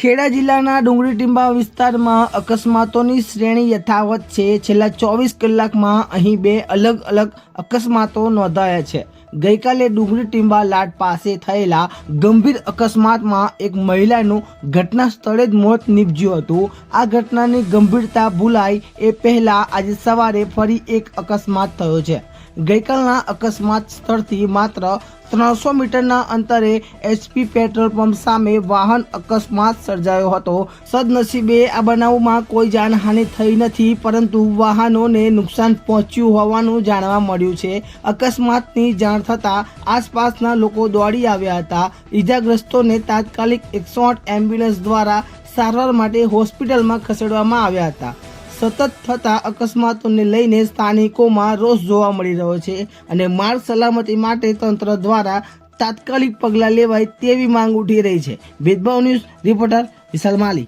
ખેડા જિલ્લાના ડુંગળી ટીંબા વિસ્તારમાં અકસ્માતોની શ્રેણી યથાવત છે. છેલ્લા ચોવીસ કલાકમાં અહીં બે અલગ અલગ અકસ્માતો નોંધાયા છે. ગઈકાલે ડુંગળી ટીંબા લાટ પાસે થયેલા ગંભીર અકસ્માતમાં એક મહિલાનું ઘટના સ્થળે જ મોત નીપજ્યું હતું. આ ઘટનાની ગંભીરતા ભૂલાય એ પહેલા આજે સવારે ફરી એક અકસ્માત થયો છે. ગઈકાલના અકસ્માત સ્થળથી માત્ર ત્રણસો મીટરના અંતરે એચપી પેટ્રોલ પંપ સામે વાહન અકસ્માત સર્જાયો હતો. સદનસીબે આ બનાવમાં કોઈ જાનહાનિ થઈ નથી, પરંતુ વાહનોને નુકસાન પહોંચ્યું હોવાનું જાણવા મળ્યું છે. અકસ્માતની જાણ થતાં આસપાસના લોકો દોડી આવ્યા હતા. ઈજાગ્રસ્તોને તાત્કાલિક એકસો એમ્બ્યુલન્સ દ્વારા સારવાર માટે હોસ્પિટલમાં ખસેડવામાં આવ્યા હતા. સતત થતા અકસ્માતોને લઈને સ્થાનિકોમાં રોષ જોવા મળી રહ્યો છે અને માર્ગ સલામતી માટે તંત્ર દ્વારા તાત્કાલિક પગલાં લેવાય તેવી માંગ ઉઠી રહી છે. ભેદભાવ ન્યૂઝ, રિપોર્ટર વિશાલ માલી